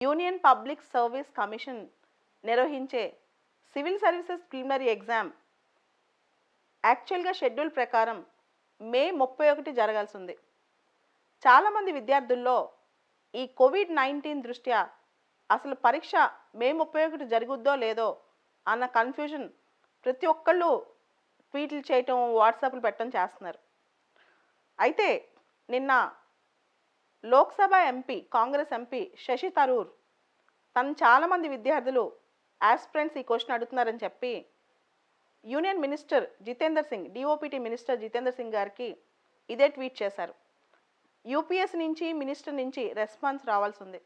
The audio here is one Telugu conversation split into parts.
యూనియన్ పబ్లిక్ సర్వీస్ కమిషన్ నిర్వహించే సివిల్ సర్వీసెస్ ప్రిలిమినరీ ఎగ్జామ్ యాక్చువల్గా షెడ్యూల్ ప్రకారం మే ముప్పై ఒకటి జరగాల్సి ఉంది చాలామంది విద్యార్థుల్లో ఈ కోవిడ్ నైన్టీన్ దృష్ట్యా అసలు పరీక్ష మే ముప్పై ఒకటి జరుగుద్దో లేదో అన్న కన్ఫ్యూజన్ ప్రతి ఒక్కళ్ళు ట్వీట్లు చేయటం వాట్సాప్లు పెట్టడం చేస్తున్నారు. అయితే నిన్న లోక్సభ ఎంపీ కాంగ్రెస్ ఎంపీ శశి తరూర్ తను చాలామంది విద్యార్థులు ఆస్పిరెంట్స్ ఈ క్వశ్చన్ అడుగుతున్నారని చెప్పి union minister Jitendra Singh DoPT minister Jitendra Singh గారికి ఇదే ట్వీట్ చేశారు. యూపీఎస్ నుంచి మినిస్టర్ నుంచి రెస్పాన్స్ రావాల్సి ఉంది.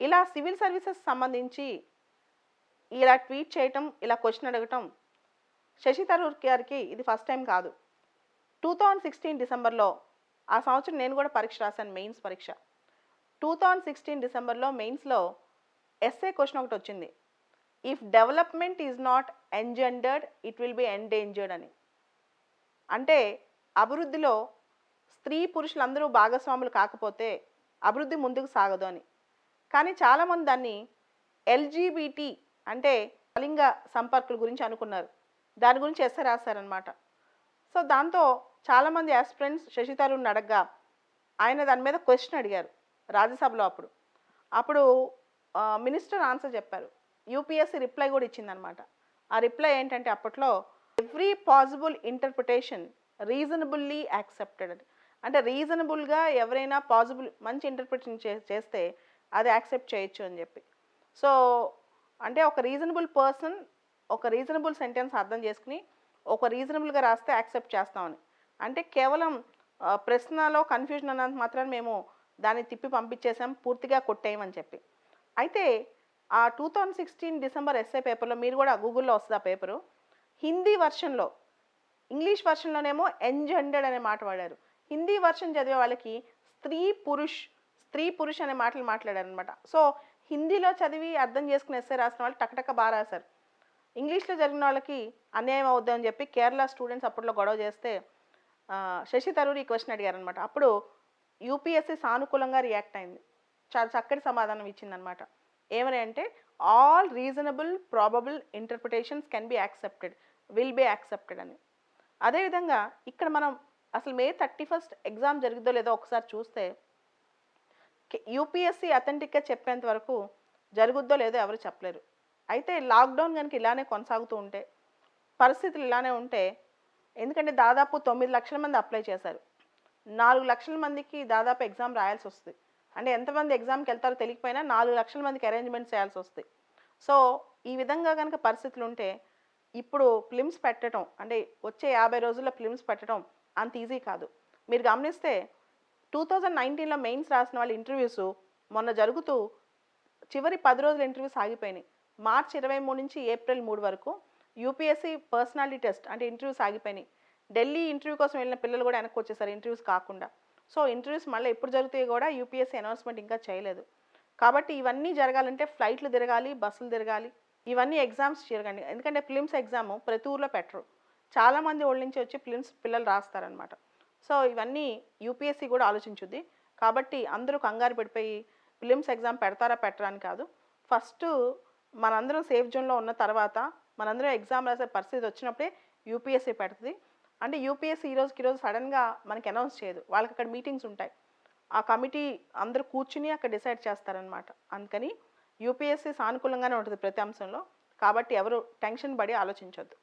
ఇలా సివిల్ సర్వీసెస్ సంబంధించి ఇలా ట్వీట్ చేయటం ఇలా క్వశ్చన్ అడగటం శశి తరూర్ గారికి ఇది ఫస్ట్ టైం కాదు. టూ థౌజండ్ సిక్స్టీన్ డిసెంబర్లో ఆ సంవత్సరం నేను కూడా పరీక్ష రాశాను మెయిన్స్ పరీక్ష. టూ థౌజండ్ సిక్స్టీన్ డిసెంబర్లో మెయిన్స్లో ఎస్ఏ క్వశ్చన్ ఒకటి వచ్చింది. If development is not engendered it will be endangered అని. అంటే అభివృద్ధిలో స్త్రీ పురుషులందరూ భాగస్వాములు కాకపోతే అభివృద్ధి ముందుకు సాగదు అని. కానీ చాలామంది దాన్ని ఎల్జీబీటీ అంటే లింగ సంపర్కుల గురించి అనుకున్నారు. దాని గురించి ఎస్ఏ రాశారనమాట సో దాంతో చాలామంది యాస్పిరెంట్స్ శశి తరుణ్ అడగ్గా ఆయన దాని మీద క్వశ్చన్ అడిగారు రాజ్యసభలో అప్పుడు. అప్పుడు మినిస్టర్ ఆన్సర్ చెప్పారు. యూపీఎస్సీ రిప్లై కూడా ఇచ్చిందనమాట ఆ రిప్లై ఏంటంటే అప్పట్లో every possible interpretation reasonably accepted అని అంటే రీజనబుల్గా ఎవరైనా పాసిబుల్ మంచి ఇంటర్ప్రిటేషన్ చే చేస్తే అది యాక్సెప్ట్ చేయొచ్చు అని చెప్పి. సో అంటే ఒక రీజనబుల్ పర్సన్ ఒక రీజనబుల్ సెంటెన్స్ అర్థం చేసుకుని ఒక రీజనబుల్గా రాస్తే యాక్సెప్ట్ చేస్తామని. అంటే కేవలం ప్రశ్నలో కన్ఫ్యూజన్ అన్నంత మాత్రం మేము దాన్ని తిప్పి పంపించేసాం పూర్తిగా కొట్టేయమని చెప్పి. అయితే ఆ two thousand sixteen December SA పేపర్లో మీరు కూడా గూగుల్లో వస్తుంది ఆ పేపరు హిందీ వర్షన్లో ఇంగ్లీష్ వర్షన్లోనేమో ఎంజెండెడ్ అనే మాట వాడారు. హిందీ వర్షన్ చదివే వాళ్ళకి స్త్రీ పురుష్ స్త్రీ పురుష్ అనే మాటలు మాట్లాడారు అనమాట సో హిందీలో చదివి అర్థం చేసుకుని ఎస్ఏ రాసిన వాళ్ళు టకటక బాగా రాశారు. ఇంగ్లీష్లో జరిగిన వాళ్ళకి అన్యాయం అవుద్దని చెప్పి కేరళ స్టూడెంట్స్ అప్పట్లో గొడవ చేస్తే శశి తరూర్ ఈ క్వశ్చన్ అడిగారనమాట అప్పుడు యూపీఎస్సీ సానుకూలంగా రియాక్ట్ అయింది. చాలా చక్కటి సమాధానం ఇచ్చిందనమాట ఏమని అంటే all reasonable probable interpretations can be accepted will be accepted అని. అదేవిధంగా ఇక్కడ మనం అసలు మే థర్టీ ఫస్ట్ ఎగ్జామ్ జరుగుద్దో లేదో ఒకసారి చూస్తే యూపీఎస్సీ అథెంటిక్గా చెప్పేంత వరకు జరుగుద్దో లేదో ఎవరు చెప్పలేరు. అయితే లాక్డౌన్ కనుక ఇలానే కొనసాగుతూ ఉంటే పరిస్థితులు ఇలానే ఉంటే ఎందుకంటే దాదాపు తొమ్మిది లక్షల మంది అప్లై చేశారు. నాలుగు లక్షల మందికి దాదాపు ఎగ్జామ్ రాయాల్సి వస్తుంది. అంటే ఎంతమంది ఎగ్జామ్కి వెళ్తారో తెలియకపోయినా నాలుగు లక్షల మందికి అరేంజ్మెంట్ చేయాల్సి వస్తుంది. సో ఈ విధంగా కనుక పరిస్థితులు ఉంటే ఇప్పుడు ఫిలిమ్స్ పెట్టడం అంటే వచ్చే యాభై రోజుల్లో ఫిలిమ్స్ పెట్టడం అంత ఈజీ కాదు. మీరు గమనిస్తే టూ థౌజండ్ నైన్టీన్లో మెయిన్స్ రాసిన వాళ్ళ ఇంటర్వ్యూస్ మొన్న జరుగుతూ చివరి పది రోజుల ఇంటర్వ్యూస్ ఆగిపోయినాయి. మార్చ్ ఇరవై మూడు నుంచి ఏప్రిల్ మూడు వరకు యూపీఎస్సీ పర్సనాలిటీ టెస్ట్ అంటే ఇంటర్వ్యూస్ ఆగిపోయినాయి. ఢిల్లీ ఇంటర్వ్యూ కోసం వెళ్ళిన పిల్లలు కూడా వెనక్కి వచ్చేసారు ఇంటర్వ్యూస్ కాకుండా. సో ఇంటర్వ్యూస్ మళ్ళీ ఎప్పుడు జరుగుతాయి కూడా యూపీఎస్సీ అనౌన్స్మెంట్ ఇంకా చేయలేదు. కాబట్టి ఇవన్నీ జరగాలంటే ఫ్లైట్లు తిరగాలి బస్సులు తిరగాలి ఇవన్నీ ఎగ్జామ్స్ జరగండి. ఎందుకంటే ఫిలిమ్స్ ఎగ్జామ్ ప్రతి ఊర్లో పెట్టరు. చాలామంది ఊళ్ళ నుంచి వచ్చి ఫిలిమ్స్ పిల్లలు రాస్తారనమాట సో ఇవన్నీ యూపీఎస్సీ కూడా ఆలోచించుద్ది. కాబట్టి అందరూ కంగారు పడిపోయి ఫిలిమ్స్ ఎగ్జామ్ పెడతారా పెట్టరా అని కాదు. ఫస్ట్ మనందరం సేఫ్ జోన్లో ఉన్న తర్వాత మనందరం ఎగ్జామ్ రాసే పరిస్థితి వచ్చినప్పుడే యూపీఎస్సీ పెడుతుంది. అంటే యూపీఎస్సీ ఈ రోజుకి ఈరోజు సడన్గా మనకి అనౌన్స్ చేయదు. వాళ్ళకి అక్కడ మీటింగ్స్ ఉంటాయి. ఆ కమిటీ అందరూ కూర్చుని అక్కడ డిసైడ్ చేస్తారనమాట అందుకని యూపీఎస్సీ సానుకూలంగానే ఉంటుంది ప్రతి అంశంలో. కాబట్టి ఎవరు టెన్షన్ పడి ఆలోచించొద్దు.